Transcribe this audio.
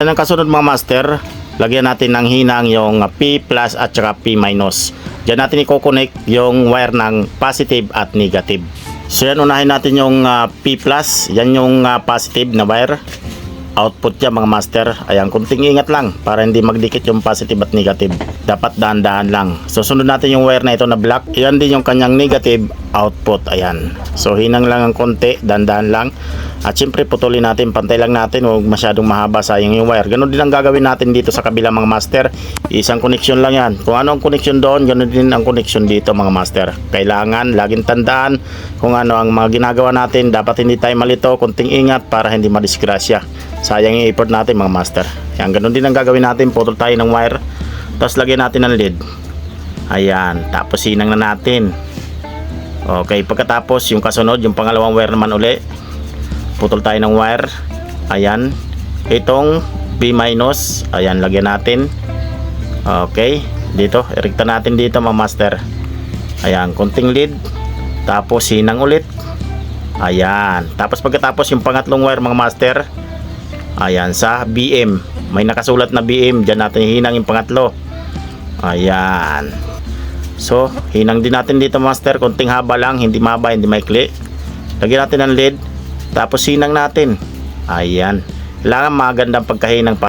Ang kasunod mga master, lagyan natin ng hinang yung P plus at saka P minus. Diyan natin i-connect yung wire ng positive at negative. So yan, unahin natin yung ah, P plus, yan yung ah, positive na wire. Output niya mga master. Ayan, kunting ingat lang para hindi magdikit yung positive at negative. Dapat dahan-dahan lang. So sunod natin yung wire na ito na black. Yan din yung kanyang negative output. Ayan. So hinang lang ang konti, dahan-dahan lang. At syempre putulin natin, pantay lang natin, huwag masyadong mahaba, sayang yung wire. Ganon din ang gagawin natin dito sa kabila mga master. Isang connection lang yan. Kung ano ang connection doon, ganon din ang connection dito mga master. Kailangan laging tandaan kung ano ang mga ginagawa natin. Dapat hindi tayo malito, kunting ingat para hindi madisgrasya. Sayang yung effort natin mga master. Yan, ganon din ang gagawin natin, putol tayo ng wire. Tapos lagyan natin ng lead. Ayan, tapos sinang na natin. Okay, pagkatapos yung kasunod, yung pangalawang wire naman uli. Putol tayo ng wire. Ayan. Itong B minus. Ayan lagyan natin. Okay dito. Irikta natin dito mga master. Ayan konting lead tapos sinang ulit. Ayan. Tapos pagkatapos yung pangatlong wire mga master ayan sa BM may nakasulat na BM dyan natin hinang yung pangatlo ayan so hinang din natin dito master konting haba lang hindi mahaba hindi maikli lagyan natin ng lead tapos sinang natin. Ayan. Kailangan magandang pagkahinang pa.